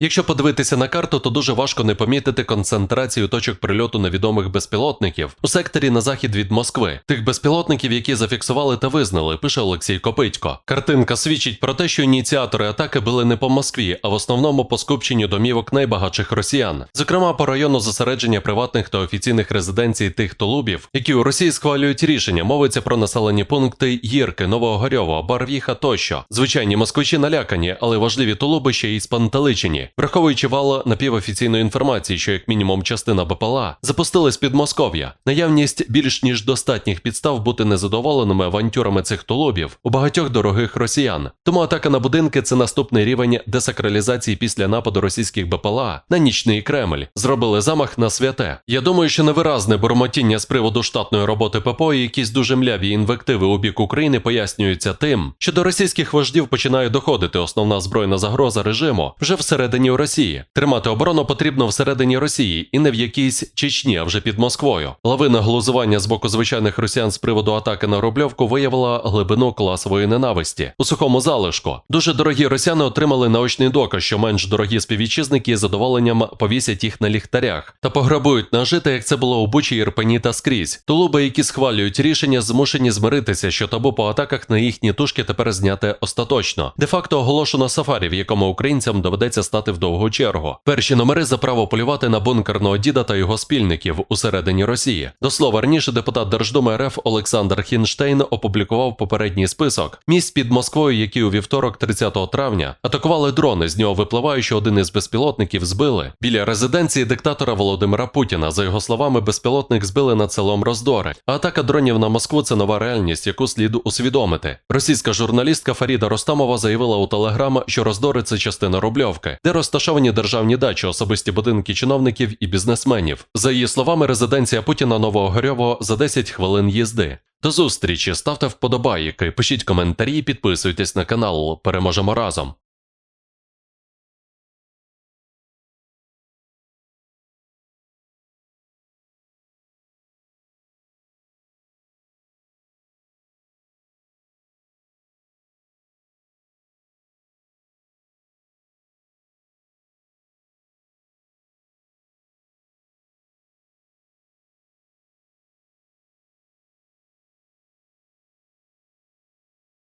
Якщо подивитися на карту, то дуже важко не помітити концентрацію точок прильоту невідомих безпілотників у секторі на захід від Москви, тих безпілотників, які зафіксували та визнали, пише Олексій Копитько. Картинка свідчить про те, що ініціатори атаки були не по Москві, а в основному по скупченню домівок найбагатших росіян, зокрема по району зосередження приватних та офіційних резиденцій тих тулубів, які у Росії схвалюють рішення. Мовиться про населені пункти Гірки, Новогорьова, Барвіха тощо. Звичайні москвичі налякані, але важливі тулуби ще й спантеличені. Враховуючи вало напівофіційної інформації, що як мінімум частина БПЛА запустили з Підмосков'я, наявність більш ніж достатніх підстав бути незадоволеними авантюрами цих тулубів у багатьох дорогих росіян. Тому атака на будинки це наступний рівень десакралізації після нападу російських БПЛА на нічний Кремль. Зробили замах на святе. Я думаю, що невиразне бурмотіння з приводу штатної роботи ППО і якісь дуже мляві інвективи у бік України пояснюються тим, що до російських вождів починає доходити основна збройна загроза режиму вже всередині Росії. Тримати оборону потрібно всередині Росії і не в якійсь Чечні, а вже під Москвою. Лавина глузування з боку звичайних росіян з приводу атаки на Рубльовку виявила глибину класової ненависті у сухому залишку. Дуже дорогі росіяни отримали наочний доказ, що менш дорогі співвітчизники з задоволенням повісять їх на ліхтарях та пограбують нажити, як це було у Бучі, Ірпені та скрізь. Тулуби, які схвалюють рішення, змушені змиритися, що табу по атаках на їхні тушки тепер зняте остаточно. Де факто оголошено сафарі, в якому українцям доведеться стати в довгу чергу. Перші номери за право полювати на бункерного діда та його спільників усередині Росії. До слова, раніше депутат Держдуми РФ Олександр Хінштейн опублікував попередній список місць під Москвою, які у вівторок, 30 травня, атакували дрони. З нього випливає, що один із безпілотників збили біля резиденції диктатора Володимира Путіна. За його словами, безпілотник збили над селом Роздори. А атака дронів на Москву це нова реальність, яку слід усвідомити. Російська журналістка Фаріда Ростамова заявила у Телеграм, що Роздори це частина Рубльовки, де розташовані державні дачі, особисті будинки чиновників і бізнесменів. За її словами, резиденція Путіна Новогорьово за 10 хвилин їзди. До зустрічі, ставте вподобайки, пишіть коментарі, підписуйтесь на канал. Переможемо разом.